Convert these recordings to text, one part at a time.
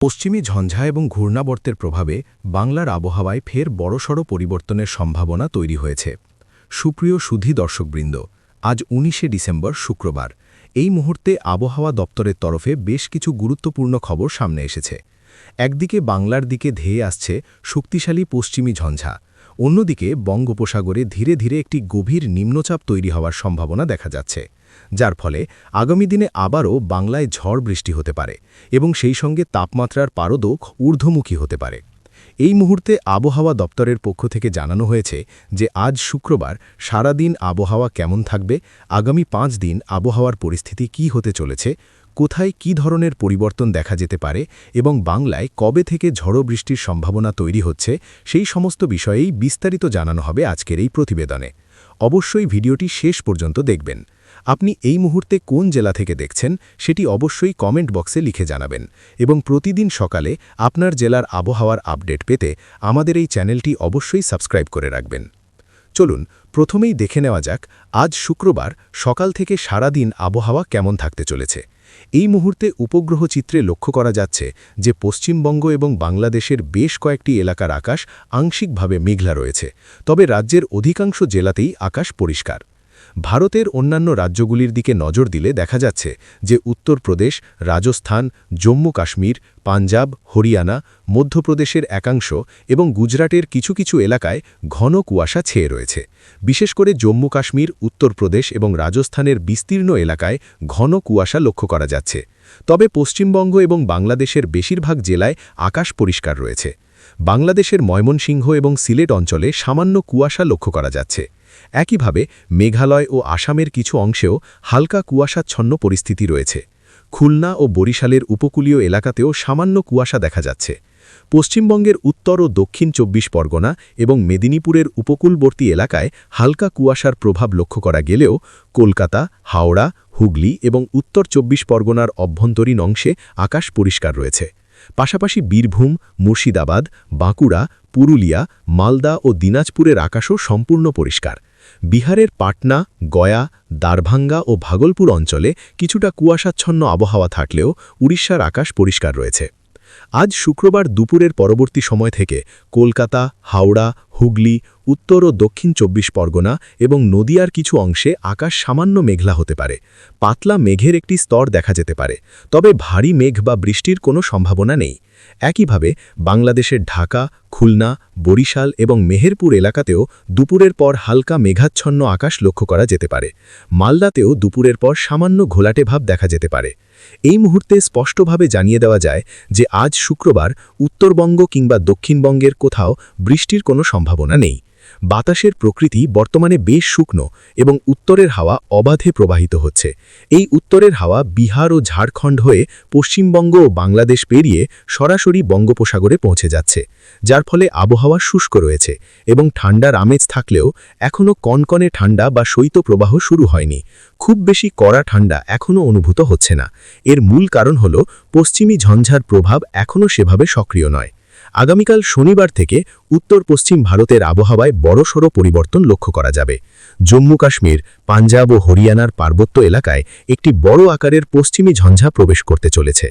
পশ্চিমী ঝঞ্ঝা এবং ঘূর্ণাবর্তের প্রভাবে বাংলার আবহাওয়ায় ফের বড়সড় পরিবর্তনের সম্ভাবনা তৈরি হয়েছে। সুপ্রিয় সুধী দর্শকবৃন্দ, আজ উনিশে ডিসেম্বর শুক্রবার। এই মুহূর্তে আবহাওয়া দপ্তরের তরফে বেশ কিছু গুরুত্বপূর্ণ খবর সামনে এসেছে। একদিকে বাংলার দিকে ধেয়ে আসছে শক্তিশালী পশ্চিমী ঝঞ্ঝা। অন্যদিকে বঙ্গোপসাগরে ধীরে ধীরে একটি গভীর নিম্নচাপ তৈরি হওয়ার সম্ভাবনা দেখা যাচ্ছে। যার ফলে আগামী দিনে আবারও বাংলায় ঝড় বৃষ্টি হতে পারে এবং সেই সঙ্গে তাপমাত্রার পারদও ঊর্ধ্বমুখী হতে পারে। এই মুহূর্তে আবহাওয়া দপ্তরের পক্ষ থেকে জানানো হয়েছে যে আজ শুক্রবার সারাদিন আবহাওয়া কেমন থাকবে, আগামী পাঁচ দিন আবহাওয়ার পরিস্থিতি কি হতে চলেছে, কোথায় কি ধরনের পরিবর্তন দেখা যেতে পারে এবং বাংলায় কবে থেকে ঝড়ো বৃষ্টির সম্ভাবনা তৈরি হচ্ছে সেই সমস্ত বিষয়েই বিস্তারিত জানানো হবে আজকের এই প্রতিবেদনে। অবশ্যই ভিডিওটি শেষ পর্যন্ত দেখবেন। আপনি এই মুহূর্তে কোন জেলা থেকে দেখছেন সেটি অবশ্যই কমেন্ট বক্সে লিখে জানাবেন এবং প্রতিদিন সকালে আপনার জেলার আবহাওয়ার আপডেট পেতে আমাদের এই চ্যানেলটি অবশ্যই সাবস্ক্রাইব করে রাখবেন। চলুন, প্রথমেই দেখে নেওয়া যাক, আজ শুক্রবার সকাল থেকে সারা দিন আবহাওয়া কেমন থাকতে চলেছে। এই মুহূর্তে উপগ্রহ চিত্রে লক্ষ্য করা যাচ্ছে যে পশ্চিমবঙ্গ এবং বাংলাদেশের বেশ কয়েকটি এলাকার আকাশ আংশিকভাবে মেঘলা রয়েছে, তবে রাজ্যের অধিকাংশ জেলাতেই আকাশ পরিষ্কার। ভারতের অন্যান্য রাজ্যগুলির দিকে নজর দিলে দেখা যাচ্ছে যে উত্তরপ্রদেশ, রাজস্থান, জম্মু কাশ্মীর, পাঞ্জাব, হরিয়ানা, মধ্যপ্রদেশের একাংশ এবং গুজরাটের কিছু কিছু এলাকায় ঘন কুয়াশা ছেয়ে রয়েছে। বিশেষ করে জম্মু কাশ্মীর, উত্তরপ্রদেশ এবং রাজস্থানের বিস্তীর্ণ এলাকায় ঘন কুয়াশা লক্ষ্য করা যাচ্ছে। তবে পশ্চিমবঙ্গ এবং বাংলাদেশের বেশিরভাগ জেলায় আকাশ পরিষ্কার রয়েছে। বাংলাদেশের ময়মনসিংহ এবং সিলেট অঞ্চলে সামান্য কুয়াশা লক্ষ্য করা যাচ্ছে। একইভাবে মেঘালয় ও আসামের কিছু অংশেও হালকা কুয়াশাচ্ছন্ন পরিস্থিতি রয়েছে। খুলনা ও বরিশালের উপকূলীয় এলাকাতেও সামান্য কুয়াশা দেখা যাচ্ছে। পশ্চিমবঙ্গের উত্তর ও দক্ষিণ চব্বিশ পরগনা এবং মেদিনীপুরের উপকূলবর্তী এলাকায় হালকা কুয়াশার প্রভাব লক্ষ্য করা গেলেও কলকাতা, হাওড়া, হুগলি এবং উত্তর চব্বিশ পরগনার অভ্যন্তরীণ অংশে আকাশ পরিষ্কার রয়েছে। পাশাপাশি বীরভূম, মুর্শিদাবাদ, বাঁকুড়া পুরুলিয়া, মালদা ও দিনাজপুরের আকাশও সম্পূর্ণ পরিষ্কার। বিহারের পাটনা, গয়া, দারভাঙ্গা ও ভাগলপুর অঞ্চলে কিছুটা কুয়াশাচ্ছন্ন আবহাওয়া থাকলেও উড়িষ্যার আকাশ পরিষ্কার রয়েছে। আজ শুক্রবার দুপুরের পরবর্তী সময় থেকে কলকাতা, হাওড়া, হুগলি, উত্তর ও দক্ষিণ চব্বিশ পরগনা এবং নদিয়ার কিছু অংশে আকাশ সামান্য মেঘলা হতে পারে। পাতলা মেঘের একটি স্তর দেখা যেতে পারে, তবে ভারী মেঘ বা বৃষ্টির কোনো সম্ভাবনা নেই। একইভাবে বাংলাদেশের ঢাকা, খুলনা, বরিশাল এবং মেহেরপুর এলাকাতেও দুপুরের পর হালকা মেঘাচ্ছন্ন আকাশ লক্ষ্য করা যেতে পারে। মালদাতেও দুপুরের পর সামান্য ঘোলাটে ভাব দেখা যেতে পারে। এই মুহূর্তে স্পষ্টভাবে জানিয়ে দেওয়া যায় যে আজ শুক্রবার উত্তরবঙ্গ কিংবা দক্ষিণবঙ্গের কোথাও বৃষ্টির কোনো সম্ভাবনা নেই। বাতাসের প্রকৃতি বর্তমানে বেশ শুকনো এবং উত্তরের হাওয়া অবাধে প্রবাহিত হচ্ছে। এই উত্তরের হাওয়া বিহার ও ঝাড়খণ্ড হয়ে পশ্চিমবঙ্গ ও বাংলাদেশ পেরিয়ে সরাসরি বঙ্গোপসাগরে পৌঁছে যাচ্ছে, যার ফলে আবহাওয়া শুষ্ক রয়েছে এবং ঠান্ডার আমেজ থাকলেও এখনও কনকনে ঠান্ডা বা শৈত্যপ্রবাহ শুরু হয়নি। খুব বেশি কড়া ঠান্ডা এখনও অনুভূত হচ্ছে না। এর মূল কারণ হল পশ্চিমী ঝঞ্ঝার প্রভাব এখনও সেভাবে সক্রিয় নয়। আগামীকাল শনিবার থেকে উত্তর পশ্চিম ভারতের আবহাওয়ায় বড়সড় পরিবর্তন লক্ষ্য করা যাবে। জম্মু কাশ্মীর, পাঞ্জাব ও হরিয়ানার পার্বত্য এলাকায় একটি বড় আকারের পশ্চিমী ঝঞ্ঝা প্রবেশ করতে চলেছে।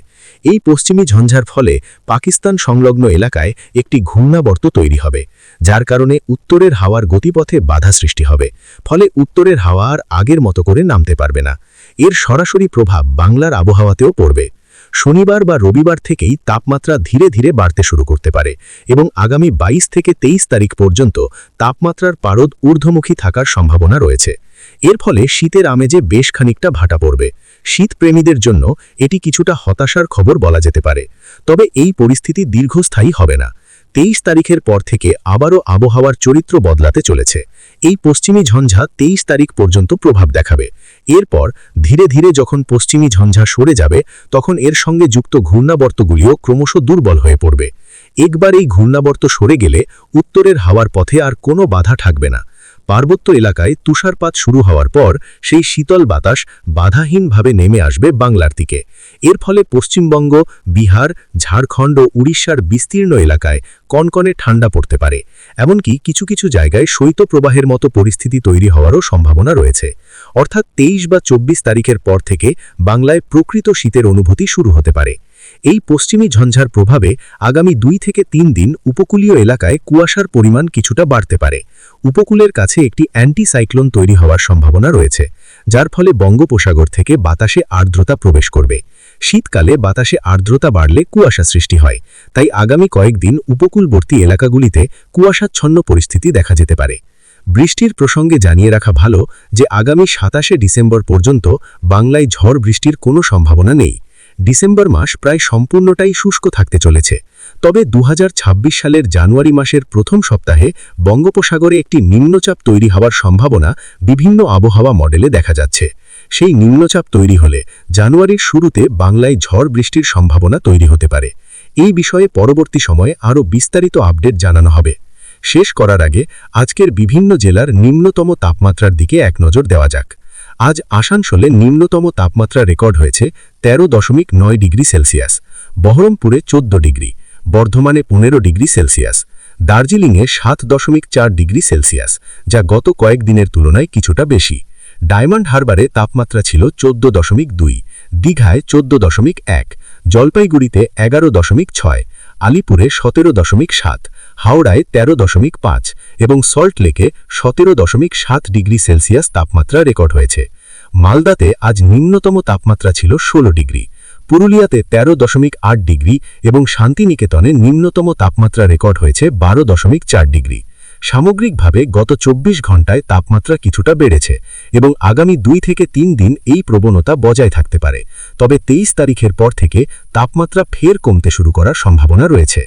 এই পশ্চিমী ঝঞ্ঝার ফলে পাকিস্তান সংলগ্ন এলাকায় একটি ঘূর্ণাবর্ত তৈরি হবে, যার কারণে উত্তরের হাওয়ার গতিপথে বাধা সৃষ্টি হবে, ফলে উত্তরের হাওয়া আর আগের মতো করে নামতে পারবে না। এর সরাসরি প্রভাব বাংলার আবহাওয়াতেও পড়বে। শনিবার বা রবিবার থেকেই তাপমাত্রা ধীরে ধীরে বাড়তে শুরু করতে পারে এবং আগামী ২২ থেকে ২৩ তারিখ পর্যন্ত তাপমাত্রার পারদ ঊর্ধ্বমুখী থাকার সম্ভাবনা রয়েছে। এর ফলে শীতের আমেজে বেশ খানিকটা ভাটা পড়বে। শীতপ্রেমীদের জন্য এটি কিছুটা হতাশার খবর বলা যেতে পারে। তবে এই পরিস্থিতি দীর্ঘস্থায়ী হবে না। তেইশ তারিখের পর থেকে আবারও আবহাওয়ার চরিত্র বদলাতে চলেছে। এই পশ্চিমী ঝঞ্ঝা তেইশ তারিখ পর্যন্ত প্রভাব দেখাবে। এরপর ধীরে ধীরে যখন পশ্চিমী ঝঞ্ঝা সরে যাবে, তখন এর সঙ্গে যুক্ত ঘূর্ণাবর্তগুলিও ক্রমশ দুর্বল হয়ে পড়বে। একবার এই ঘূর্ণাবর্ত সরে গেলে উত্তরের হাওয়ার পথে আর কোনো বাধা থাকবে না। পার্বত্য এলাকায় তুষারপাত শুরু হওয়ার পর সেই শীতল বাতাস বাধাহীনভাবে নেমে আসবে বাংলার দিকে। এর ফলে পশ্চিমবঙ্গ, বিহার, ঝাড়খণ্ড ও উড়িষ্যার বিস্তীর্ণ এলাকায় কনকনে ঠান্ডা পড়তে পারে। এমনকি কিছু কিছু জায়গায় শৈত্যপ্রবাহের মতো পরিস্থিতি তৈরি হওয়ারও সম্ভাবনা রয়েছে। অর্থাৎ তেইশ বা চব্বিশ তারিখের পর থেকে বাংলায় প্রকৃত শীতের অনুভূতি শুরু হতে পারে। এই পশ্চিমী ঝঞ্ঝার প্রভাবে আগামী দুই থেকে তিন দিন উপকূলীয় এলাকায় কুয়াশার পরিমাণ কিছুটা বাড়তে পারে। উপকূলের কাছে একটি অ্যান্টিসাইক্লোন তৈরি হওয়ার সম্ভাবনা রয়েছে, যার ফলে বঙ্গোপসাগর থেকে বাতাসে আর্দ্রতা প্রবেশ করবে। শীতকালে বাতাসে আর্দ্রতা বাড়লে কুয়াশা সৃষ্টি হয়, তাই আগামী কয়েকদিন উপকূলবর্তী এলাকাগুলিতে কুয়াশাচ্ছন্ন পরিস্থিতি দেখা যেতে পারে। বৃষ্টির প্রসঙ্গে জানিয়ে রাখা ভালো যে, আগামী সাতাশে ডিসেম্বর পর্যন্ত বাংলায় ঝড় বৃষ্টির কোনো সম্ভাবনা নেই। ডিসেম্বর মাস প্রায় সম্পূর্ণটাই শুষ্ক থাকতে চলেছে। তবে দু হাজার ছাব্বিশ সালের জানুয়ারি মাসের প্রথম সপ্তাহে বঙ্গোপসাগরে একটি নিম্নচাপ তৈরি হওয়ার সম্ভাবনা বিভিন্ন আবহাওয়া মডেলে দেখা যাচ্ছে। সেই নিম্নচাপ তৈরি হলে জানুয়ারির শুরুতে বাংলায় ঝড় বৃষ্টির সম্ভাবনা তৈরি হতে পারে। এই বিষয়ে পরবর্তী সময়ে আরও বিস্তারিত আপডেট জানানো হবে। শেষ করার আগে আজকের বিভিন্ন জেলার নিম্নতম তাপমাত্রার দিকে এক নজর দেওয়া যাক। আজ আসানসোলে নিম্নতম তাপমাত্রা রেকর্ড হয়েছে তেরো দশমিক নয় ডিগ্রি সেলসিয়াস, বহরমপুরে চোদ্দ ডিগ্রি, বর্ধমানে পনেরো ডিগ্রি সেলসিয়াস, দার্জিলিংয়ে সাত দশমিক চার ডিগ্রি সেলসিয়াস, যা গত কয়েকদিনের তুলনায় কিছুটা বেশি। ডায়মন্ড হারবারে তাপমাত্রা ছিল চোদ্দ দশমিক দুই, দীঘায় চোদ্দ দশমিক এক, জলপাইগুড়িতে এগারো দশমিক ছয়, আলিপুরে সতেরো দশমিক সাত হাওড়ায় তেরো দশমিক পাঁচ এবং সল্টলেকে সতেরো দশমিক সাত ডিগ্রি সেলসিয়াস তাপমাত্রা রেকর্ড হয়েছে। মালদাতে আজ নিম্নতম তাপমাত্রা ছিল ষোলো ডিগ্রি। পুরুলিয়াতে তেরো দশমিক আট ডিগ্রি এবং শান্তিনিকেতনে নিম্নতম তাপমাত্রা রেকর্ড হয়েছে বারো দশমিক চার ডিগ্রি। সামগ্রিকভাবে গত ২৪ ঘন্টায় তাপমাত্রা কিছুটা বেড়েছে এবং আগামী দুই থেকে তিন দিন এই প্রবণতা বজায় থাকতে পারে। তবে তেইশ তারিখের পর থেকে তাপমাত্রা ফের কমতে শুরু করার সম্ভাবনা রয়েছে।